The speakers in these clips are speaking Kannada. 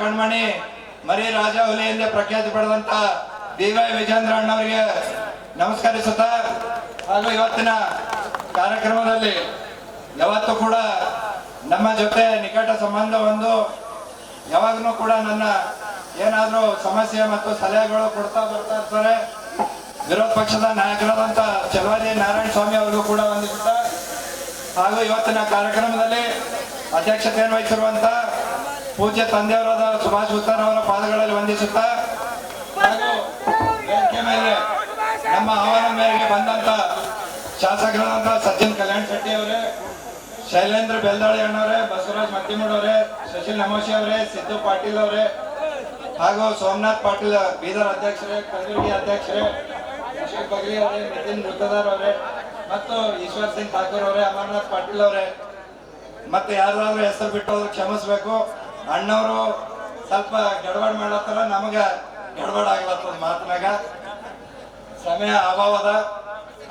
ಕಣ್ಮಣಿ, ಮರಿ ರಾಜ ಹುಲಿ ಎಂದೇ ಪ್ರಖ್ಯಾತಿ ಪಡೆದಂತ ಡಿ ವೈ ವಿಜೇಂದ್ರ ಅಣ್ಣವರಿಗೆ ನಮಸ್ಕರಿಸುತ್ತ, ಹಾಗೂ ಇವತ್ತಿನ ಕಾರ್ಯಕ್ರಮದಲ್ಲಿ ಯಾವತ್ತೂ ಕೂಡ ನಮ್ಮ ಜೊತೆ ನಿಕಟ ಸಂಬಂಧ ಒಂದು ಯಾವಾಗಲೂ ಕೂಡ ನನ್ನ ಏನಾದರೂ ಸಮಸ್ಯೆ ಮತ್ತು ಸಲಹೆಗಳು ಕೊಡ್ತಾ ಬರ್ತಾ ಇರ್ತಾರೆ. ವಿರೋಧ ಪಕ್ಷದ ನಾಯಕರಾದಂತ ಚಲವಾದಿ ನಾರಾಯಣ ಸ್ವಾಮಿ ಅವರಿಗೂ ಕೂಡ ವಂದಿಸುತ್ತಾ, ಹಾಗೂ ಇವತ್ತಿನ ಕಾರ್ಯಕ್ರಮದಲ್ಲಿ ಅಧ್ಯಕ್ಷತೆಯನ್ನು ವಹಿಸಿರುವಂತ ಪೂಜ್ಯ ತಂದೆಯವರಾದ ಸುಭಾಷ್ ಉತ್ತರ್ ಅವರ ಪಾದಗಳಲ್ಲಿ ವಂದಿಸುತ್ತಾ ಹಾಗೂ ಮೇಲೆ ನಮ್ಮ ಆಹ್ವಾನ ಮೇರೆಗೆ ಬಂದಂತ ಶಾಸಕರಾದಂತ ಸಚಿನ್ ಕಲ್ಯಾಣ್ ಶೆಟ್ಟಿ ಅವರೇ, ಶೈಲೇಂದ್ರ ಬೆಲ್ದಾಳಿ ಅಣ್ಣವರೇ, ಬಸವರಾಜ್ ಮತ್ತಿಮೂಡ್ ಅವರೇ ಸುಶೀಲ್ ನಮೋಶಿ ಅವರೇ, ಸಿದ್ದು ಪಾಟೀಲ್ ಅವರೇ ಹಾಗೂ ಸೋಮನಾಥ್ ಪಾಟೀಲ್, ಬೀದರ್ ಅಧ್ಯಕ್ಷರೇ, ಕಲಬುರಗಿ ಅಧ್ಯಕ್ಷರೇ, ಅಶೋಕ್ ಬಗ್ಲಿ ಅವರೇ, ನಿತಿನ್ ಮುತ್ತದಾರ್ ಅವರೇ ಮತ್ತು ಈಶ್ವರ್ ಸಿಂಗ್ ಠಾಕೂರ್ ಅವರೇ, ಅಮರ್ನಾಥ್ ಪಾಟೀಲ್ ಅವರೇ. ಮತ್ತೆ ಯಾರಾದ್ರೂ ಹೆಸರು ಬಿಟ್ಟು ಕ್ಷಮಿಸ್ಬೇಕು. ಅಣ್ಣವರು ಸ್ವಲ್ಪ ಗಡಬಡ ಮಾಡತ್ತಲ್ಲ ನಮಗ ಗಡಬಡ ಆಗ್ಲತ್ತದ ಮಾತನಾಗ. ಸಮಯ ಅಭಾವದ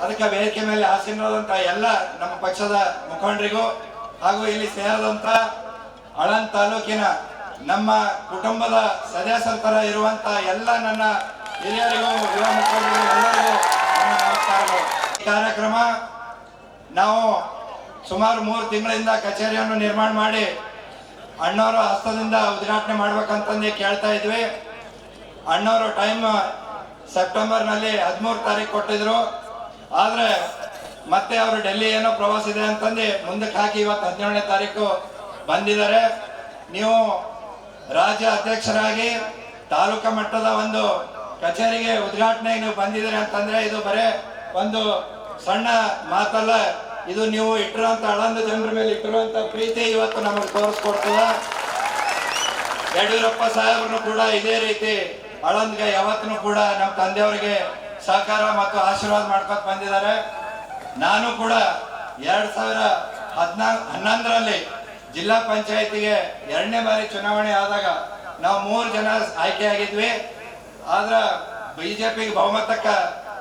ಅದಕ್ಕೆ ವೇದಿಕೆ ಮೇಲೆ ಆಸೀನರಾದಂತ ಎಲ್ಲ ನಮ್ಮ ಪಕ್ಷದ ಮುಖಂಡರಿಗೂ ಹಾಗೂ ಇಲ್ಲಿ ಸೇರದಂತ ಅಳನ್ ತಾಲೂಕಿನ ನಮ್ಮ ಕುಟುಂಬದ ಸದಸ್ಯರ ತರ ಇರುವಂತ ಎಲ್ಲ ನನ್ನ ಹಿರಿಯರಿಗೂ, ಯುವ ಮುಖಂಡರಿಗೂ ಈ ಕಾರ್ಯಕ್ರಮ ನಾವು ಸುಮಾರು ಮೂರು ತಿಂಗಳಿಂದ ಕಚೇರಿಯನ್ನು ನಿರ್ಮಾಣ ಮಾಡಿ ಅಣ್ಣವರ ಹಸ್ತದಿಂದ ಉದ್ಘಾಟನೆ ಮಾಡ್ಬೇಕಂತಂದು ಕೇಳ್ತಾ ಇದ್ವಿ. ಅಣ್ಣವರು ಟೈಮ್ ಸೆಪ್ಟೆಂಬರ್ನಲ್ಲಿ ಹದಿಮೂರು ತಾರೀಕು ಕೊಟ್ಟಿದ್ರು. ಆದ್ರೆ ಮತ್ತೆ ಅವರು ಡೆಲ್ಲಿ ಏನೋ ಪ್ರವಾಸ ಇದೆ ಅಂತಂದು ಮುಂದಕ್ಕೆ ಹಾಕಿ ಇವತ್ತು ಹದಿನೇಳನೇ ತಾರೀಕು ಬಂದಿದ್ದಾರೆ. ನೀವು ರಾಜ್ಯ ಅಧ್ಯಕ್ಷರಾಗಿ ತಾಲೂಕು ಮಟ್ಟದ ಒಂದು ಕಚೇರಿಗೆ ಉದ್ಘಾಟನೆಗೆ ನೀವು ಬಂದಿದ್ದೀರಿ ಅಂತಂದ್ರೆ ಇದು ಬರೇ ಒಂದು ಸಣ್ಣ ಮಾತಲ್ಲ. ಇದು ನೀವು ಇಟ್ಟಿರುವಂತ ಅಳಂದ ಜನರ ಮೇಲೆ ಇಟ್ಟಿರುವಂತ ಪ್ರೀತಿ ಇವತ್ತು ನಮಗೆ ತೋರಿಸ್ಕೊಡ್ತದ. ಯಡಿಯೂರಪ್ಪ ಸಾಹೇಬ್ರು ಕೂಡ ಇದೇ ರೀತಿ ಹಳಂದ್ಗೆ ಯಾವತ್ತೂ ಕೂಡ ನಮ್ಮ ತಂದೆಯವರಿಗೆ ಸಹಕಾರ ಮತ್ತು ಆಶೀರ್ವಾದ ಮಾಡ್ಕೊತ ಬಂದಿದ್ದಾರೆ. ನಾನು ಕೂಡ ಎರಡ್ ಸಾವಿರ ಹದಿನಾ, ಹನ್ನೊಂದರಲ್ಲಿ ಜಿಲ್ಲಾ ಪಂಚಾಯತಿಗೆ ಎರಡನೇ ಬಾರಿ ಚುನಾವಣೆ ಆದಾಗ ನಾವು ಮೂರು ಜನ ಆಯ್ಕೆಯಾಗಿದ್ವಿ ಆದ್ರ ಬಿಜೆಪಿಗೆ ಬಹುಮತಕ್ಕ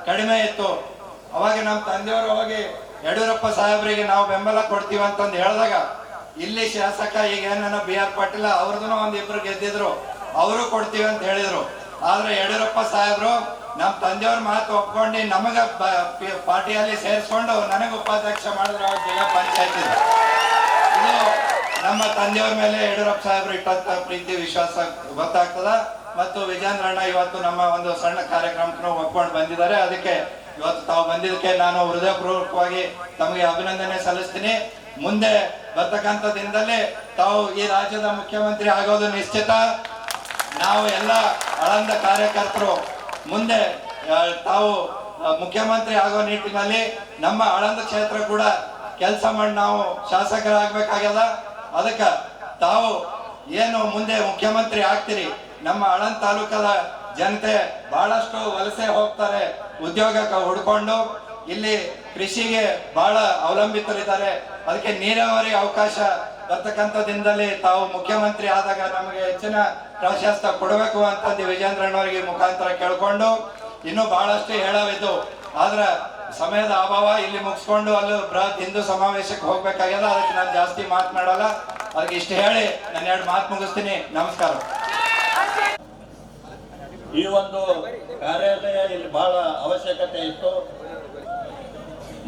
ಕಡಿಮೆ ಇತ್ತು. ಅವಾಗ ನಮ್ಮ ತಂದೆಯವರು ಅವಾಗ ಯಡಿಯೂರಪ್ಪ ಸಾಹೇಬರಿಗೆ ನಾವು ಬೆಂಬಲ ಕೊಡ್ತೀವಿ ಅಂತಂದು ಹೇಳಿದಾಗ, ಇಲ್ಲಿ ಶಾಸಕ ಈಗ ಏನೇನೋ ಬಿ ಆರ್ ಪಾಟೀಲ ಅವ್ರದ್ದು ಒಂದು ಇಬ್ರು ಗೆದ್ದಿದ್ರು, ಅವರು ಕೊಡ್ತೀವಿ ಅಂತ ಹೇಳಿದ್ರು. ಆದ್ರೆ ಯಡಿಯೂರಪ್ಪ ಸಾಹೇಬ್ರು ನಮ್ಮ ತಂದೆಯವ್ರ ಮಾತು ಒಪ್ಕೊಂಡು ನಮಗ ಪಾರ್ಟಿಯಲ್ಲಿ ಸೇರಿಸ್ಕೊಂಡು ನನಗೆ ಉಪಾಧ್ಯಕ್ಷ ಮಾಡಿದ್ರು ಜಿಲ್ಲಾ ಪಂಚಾಯತ್ ಇದು. ನಮ್ಮ ತಂದೆಯವ್ರ ಮೇಲೆ ಯಡಿಯೂರಪ್ಪ ಸಾಹೇಬ್ರು ಇಟ್ಟಂತ ಪ್ರೀತಿ, ವಿಶ್ವಾಸ ಗೊತ್ತಾಗ್ತದ. ಮತ್ತು ವಿಜೇಂದ್ರಣ್ಣ ಇವತ್ತು ನಮ್ಮ ಒಂದು ಸಣ್ಣ ಕಾರ್ಯಕ್ರಮಕ್ಕೂ ಒಪ್ಕೊಂಡು ಬಂದಿದ್ದಾರೆ. ಅದಕ್ಕೆ ಇವತ್ತು ತಾವು ಬಂದಿದ್ದಕ್ಕೆ ನಾನು ಹೃದಯಪೂರ್ವಕವಾಗಿ ತಮಗೆ ಅಭಿನಂದನೆ ಸಲ್ಲಿಸ್ತೀನಿ. ಮುಂದೆ ಬರ್ತಕ್ಕಂಥ ದಿನದಲ್ಲಿ ತಾವು ಈ ರಾಜ್ಯದ ಮುಖ್ಯಮಂತ್ರಿ ಆಗೋದು ನಿಶ್ಚಿತ. ನಾವು ಎಲ್ಲ ಆಳಂದ ಕಾರ್ಯಕರ್ತರು ಮುಂದೆ ತಾವು ಮುಖ್ಯಮಂತ್ರಿ ಆಗೋ ನಿಟ್ಟಿನಲ್ಲಿ ನಮ್ಮ ಆಳಂದ ಕ್ಷೇತ್ರ ಕೂಡ ಕೆಲಸ ಮಾಡಿ ನಾವು ಶಾಸಕರಾಗಬೇಕಾಗ್ಯದ. ಅದಕ್ಕೆ ತಾವು ಏನು ಮುಂದೆ ಮುಖ್ಯಮಂತ್ರಿ ಆಗ್ತೀರಿ, ನಮ್ಮ ಆಳಂದ ತಾಲೂಕದ ಜನತೆ ಬಹಳಷ್ಟು ವಲಸೆ ಹೋಗ್ತಾರೆ, ಉದ್ಯೋಗಕ್ಕೆ ಹುಡ್ಕೊಂಡು ಇಲ್ಲಿ ಕೃಷಿಗೆ ಬಹಳ ಅವಲಂಬಿತರಿದ್ದಾರೆ. ಅದಕ್ಕೆ ನೀರಾವರಿ ಅವಕಾಶ ಬರ್ತಕ್ಕಂಥ ದಿನದಲ್ಲಿ ತಾವು ಮುಖ್ಯಮಂತ್ರಿ ಆದಾಗ ನಮಗೆ ಹೆಚ್ಚಿನ ಪ್ರಾಶಸ್ತ್ಯ ಕೊಡಬೇಕು ಅಂತ ಅಂತಂದು ವಿಜೇಂದ್ರಣ್ಣವರಿಗೆ ಮುಖಾಂತರ ಕೇಳಿಕೊಂಡು ಇನ್ನೂ ಬಹಳಷ್ಟು ಹೇಳವಿದ್ದು. ಆದ್ರೆ ಸಮಯದ ಅಭಾವ ಇಲ್ಲಿ ಮುಗಿಸ್ಕೊಂಡು ಅಲ್ಲಿ ಬೃಹತ್ ಹಿಂದೂ ಸಮಾವೇಶಕ್ಕೆ ಹೋಗ್ಬೇಕಾಗಿಲ್ಲ ಅದಕ್ಕೆ ನಾನು ಜಾಸ್ತಿ ಮಾತನಾಡಲ್ಲ. ಅದಕ್ಕೆ ಇಷ್ಟು ಹೇಳಿ ನಾನು ಎರಡು ಮಾತು ಮುಗಿಸ್ತೀನಿ. ನಮಸ್ಕಾರ. ಈ ಒಂದು ಕಾರ್ಯಾಲಯ ಇಲ್ಲಿ ಬಹಳ ಅವಶ್ಯಕತೆ ಇತ್ತು.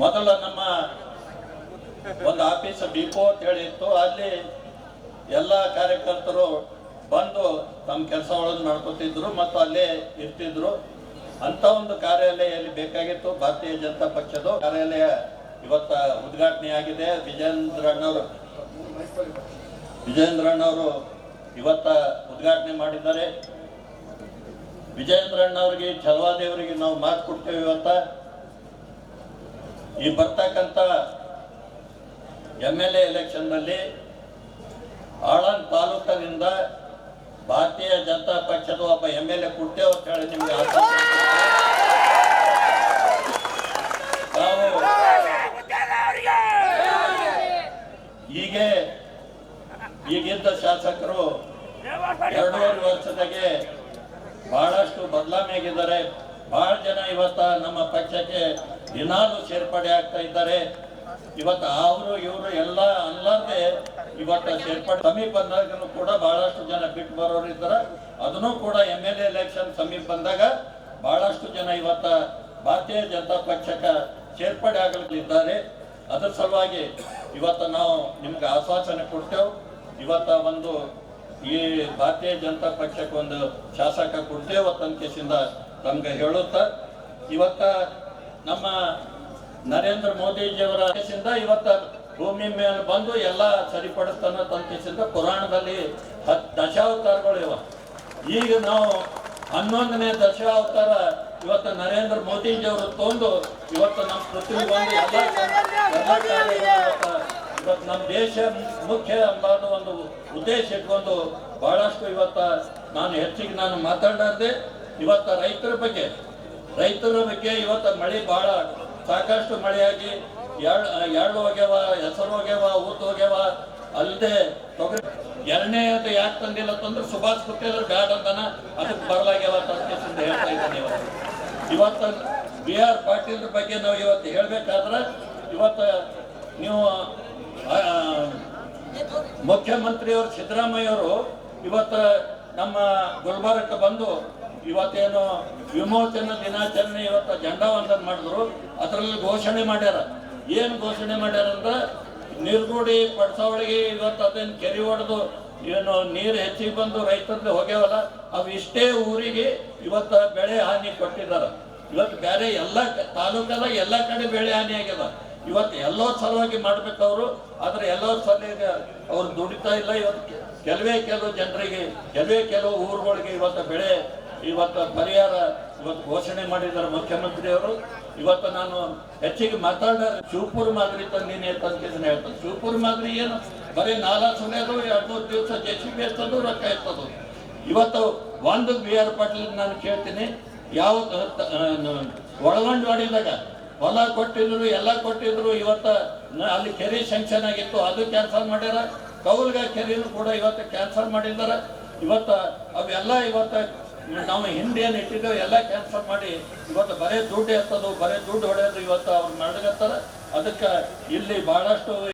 ಮೊದಲು ನಮ್ಮ ಒಂದು ಆಫೀಸ್ ಡಿಪೋ ಅಂತ ಹೇಳಿ ಇತ್ತು. ಅಲ್ಲಿ ಎಲ್ಲ ಕಾರ್ಯಕರ್ತರು ಬಂದು ತಮ್ಮ ಕೆಲಸಗಳನ್ನು ಮಾಡ್ಕೊತಿದ್ರು ಮತ್ತು ಅಲ್ಲೇ ಇರ್ತಿದ್ರು. ಅಂತ ಒಂದು ಕಾರ್ಯಾಲಯ ಇಲ್ಲಿ ಬೇಕಾಗಿತ್ತು ಭಾರತೀಯ ಜನತಾ ಪಕ್ಷದ ಕಾರ್ಯಾಲಯ ಇವತ್ತ ಉದ್ಘಾಟನೆ ಆಗಿದೆ ವಿಜೇಂದ್ರಣ್ಣವರು ಅಣ್ಣವರು ಇವತ್ತ ಉದ್ಘಾಟನೆ ಮಾಡಿದ್ದಾರೆ. ವಿಜಯೇಂದ್ರ ಅಣ್ಣವ್ರಿಗೆ ಚಲವಾದೇವರಿಗೆ ನಾವು ಮಾತು ಕೊಡ್ತೇವೆ ಇವತ್ತ. ಈ ಬರ್ತಕ್ಕಂಥ ಎಂ ಎಲ್ ಎ ಎಲೆಕ್ಷನ್ನಲ್ಲಿ ಆಳನ್ ತಾಲೂಕಿನಿಂದ ಭಾರತೀಯ ಜನತಾ ಪಕ್ಷದ ಒಬ್ಬ ಎಂ ಎಲ್ ಎ ಕೊಡ್ತೇವೆ ಅಂತ ಹೇಳಿ ನಿಮಗೆ ನಾವು ಬಹಳಷ್ಟು ಬದಲಾವಣೆ ಆಗಿದ್ದಾರೆ ಬಹಳ ಜನ ಇವತ್ತ ನಮ್ಮ ಪಕ್ಷಕ್ಕೆ ದಿನಾಲು ಸೇರ್ಪಡೆ ಆಗ್ತಾ ಇದ್ದಾರೆ. ಇವತ್ತು ಅವರು, ಇವರು ಎಲ್ಲ ಅಲ್ಲದೆ ಇವತ್ತು ಸೇರ್ಪಡೆ ಸಮೀಪ ಬಂದಾಗನು ಕೂಡ ಬಹಳಷ್ಟು ಜನ ಬಿಟ್ಟು ಬರೋರು ಇದ್ದಾರೆ. ಅದನ್ನು ಕೂಡ ಎಂ ಎಲ್ ಎಲೆಕ್ಷನ್ ಸಮೀಪ ಬಂದಾಗ ಬಹಳಷ್ಟು ಜನ ಇವತ್ತ ಭಾರತೀಯ ಜನತಾ ಪಕ್ಷಕ್ಕೆ ಸೇರ್ಪಡೆ ಆಗಲಿದ್ದಾರೆ. ಅದರ ಸಲುವಾಗಿ ಇವತ್ತು ನಾವು ನಿಮ್ಗೆ ಆಶ್ವಾಸನೆ ಕೊಡ್ತೇವೆ. ಇವತ್ತ ಒಂದು ಈ ಭಾರತೀಯ ಜನತಾ ಪಕ್ಷಕ್ಕೆ ಒಂದು ಶಾಸಕ ಕೊಡ್ತೇವೆ ಅಂತ ಕೇಸಿಂದ ಹೇಳುತ್ತ ಹೇಳುತ್ತಾ ಇವತ್ತ ನಮ್ಮ ನರೇಂದ್ರ ಮೋದಿಜಿಯವರ ಕೇಸಿಂದ ಇವತ್ತ ಭೂಮಿ ಮೇಲೆ ಬಂದು ಎಲ್ಲ ಸರಿಪಡಿಸ್ತಾನ ತಂತಿಸಿಂದ ಪುರಾಣದಲ್ಲಿ ಹತ್ತು ದಶಾವತಾರಗಳು ಇವ. ಈಗ ನಾವು ಹನ್ನೊಂದನೇ ದಶಾವತಾರ ಇವತ್ತು ನರೇಂದ್ರ ಮೋದಿಜಿಯವರು ತೊಂದು ಇವತ್ತು ನಮ್ಮ ಪೃಥ್ವಿ ಬಂದು ಎಲ್ಲ ಎಲ್ಲ ನಮ್ಮ ದೇಶ ಮುಖ್ಯ ಅನ್ನೋದು ಒಂದು ಉದ್ದೇಶ ಇಟ್ಕೊಂಡು ಬಹಳಷ್ಟು ಇವತ್ತ ನಾನು ಹೆಚ್ಚಿಗೆ ನಾನು ಮಾತಾಡದೆ ಇವತ್ತ ರೈತರ ಬಗ್ಗೆ. ರೈತರ ಬಗ್ಗೆ ಇವತ್ತ ಮಳೆ ಬಹಳ ಸಾಕಷ್ಟು ಮಳೆಯಾಗಿ ಎರಡು ಎಳ್ಳು ಹೋಗ್ಯಾವ, ಹೆಸರು ಹೋಗ್ಯಾವ, ಊತ್ ಹೋಗ್ಯಾವ ಅಲ್ಲದೆ ತೊಗರಿ ಎರಡನೇದು ಯಾಕೆ ತಂದಿಲ್ಲ ಅಂತಂದ್ರೆ ಸುಭಾಷ್ ಗುತ್ತೇದಾರ್ ಬ್ಯಾಡ ಅಂತಾನ ಅದಕ್ಕೆ ಬರಲಾಗ್ಯಾವ ಅಂತ ಹೇಳ್ತಾ ಇದ್ದಾನೆ ಇವತ್ತು. ಇವತ್ತು ಬಿ ಆರ್ ಪಾಟೀಲ್ ಬಗ್ಗೆ ನಾವು ಇವತ್ತು ಹೇಳ್ಬೇಕಾದ್ರೆ, ಇವತ್ತು ನೀವು ಮುಖ್ಯಮಂತ್ರಿಯವರು ಸಿದ್ದರಾಮಯ್ಯವರು ಇವತ್ತು ನಮ್ಮ ಗುಲ್ಬರ್ಗಕ್ಕೆ ಬಂದು ಇವತ್ತೇನು ವಿಮೋಚನಾ ದಿನಾಚರಣೆ ಇವತ್ತು ಜೆಂಡಾ ವಂದನ ಮಾಡಿದ್ರು, ಅದರಲ್ಲಿ ಘೋಷಣೆ ಮಾಡ್ಯಾರ. ಏನು ಘೋಷಣೆ ಮಾಡ್ಯಾರ ಅಂದ್ರೆ ನಿರ್ಗುಡಿ ಪಡ್ಸಾವಳಿಗೆ ಇವತ್ತು ಅದೇನು ಕೆರೆ ಹೊಡೆದು ಏನು ನೀರು ಹೆಚ್ಚಿಗೆ ಬಂದು ರೈತರಲ್ಲಿ ಹೋಗ್ಯಾವಲ್ಲ, ಅವು ಇಷ್ಟೇ ಊರಿಗೆ ಇವತ್ತು ಬೆಳೆ ಹಾನಿ ಕೊಟ್ಟಿದ್ದಾರೆ. ಇವತ್ತು ಬೇರೆ ಎಲ್ಲ ತಾಲೂಕಲ್ಲ ಎಲ್ಲ ಕಡೆ ಬೆಳೆ ಹಾನಿ ಆಗ್ಯದ. ಇವತ್ತು ಎಲ್ಲೋ ಸಲುವಾಗಿ ಮಾಡ್ಬೇಕವ್ರು, ಆದ್ರೆ ಎಲ್ಲೋ ಸಲುವಾಗಿ ಅವ್ರು ದುಡಿತಾ ಇಲ್ಲ. ಇವತ್ತು ಕೆಲವೇ ಕೆಲವು ಜನರಿಗೆ, ಕೆಲವೇ ಕೆಲವು ಊರುಗಳಿಗೆ ಇವತ್ತು ಬೆಳೆ, ಇವತ್ತು ಪರಿಹಾರ ಇವತ್ತು ಘೋಷಣೆ ಮಾಡಿದ್ದಾರೆ ಮುಖ್ಯಮಂತ್ರಿಯವರು. ಇವತ್ತು ನಾನು ಹೆಚ್ಚಿಗೆ ಮಾತಾಡ ಶಿವಪುರ ಮಾದರಿ ತಂದೀನಿ ಅಂತ ಹೇಳ್ತಾರೆ ಶಿವಪುರ ಮಾದರಿ ಏನು? ಬರೀ ನಾಲ್ಕು ಸುಲಿಯೋದು ಎರಡು ಮೂರು ದಿವಸ ಜೆ ಸಿ ಬಿ ಎತ್ತದು ರೊಕ್ಕ ಎತ್ತದು. ಇವತ್ತು ಒಂದು ಬಿ ಆರ್ ಪಾಟೀಲ್ ನಾನು ಕೇಳ್ತೀನಿ, ಯಾವ ಒಳಗೊಂಡು ಮಾಡಿದಾಗ ಹೊಲ ಕೊಟ್ಟಿದ್ರು, ಎಲ್ಲ ಕೊಟ್ಟಿದ್ರು, ಇವತ್ತ ಅಲ್ಲಿ ಕೆರೆ ಸಂಕ್ಷನ್ ಆಗಿತ್ತು, ಅದು ಕ್ಯಾನ್ಸಲ್ ಮಾಡ್ಯಾರ. ಕೌಲ್ಗ ಕೆರೆಯನ್ನು ಕೂಡ ಇವತ್ತು ಕ್ಯಾನ್ಸಲ್ ಮಾಡಿದ್ದಾರೆ ಇವತ್ತ ಅವೆಲ್ಲ ಇವತ್ತ ನಾವು ಹಿಂದೆ ಏನು ಇಟ್ಟಿದ್ದೇವೆ, ಎಲ್ಲ ಕ್ಯಾನ್ಸಲ್ ಮಾಡಿ ಇವತ್ತು ಬರೇ ದುಡ್ಡು ಎತ್ತದು, ಬರೇ ದುಡ್ಡು ಹೊಡೆಯೋದು ಇವತ್ತು ಅವ್ರು ನಡ್ಗತ್ತಾರೆ ಅದಕ್ಕೆ ಇಲ್ಲಿ ಬಹಳಷ್ಟು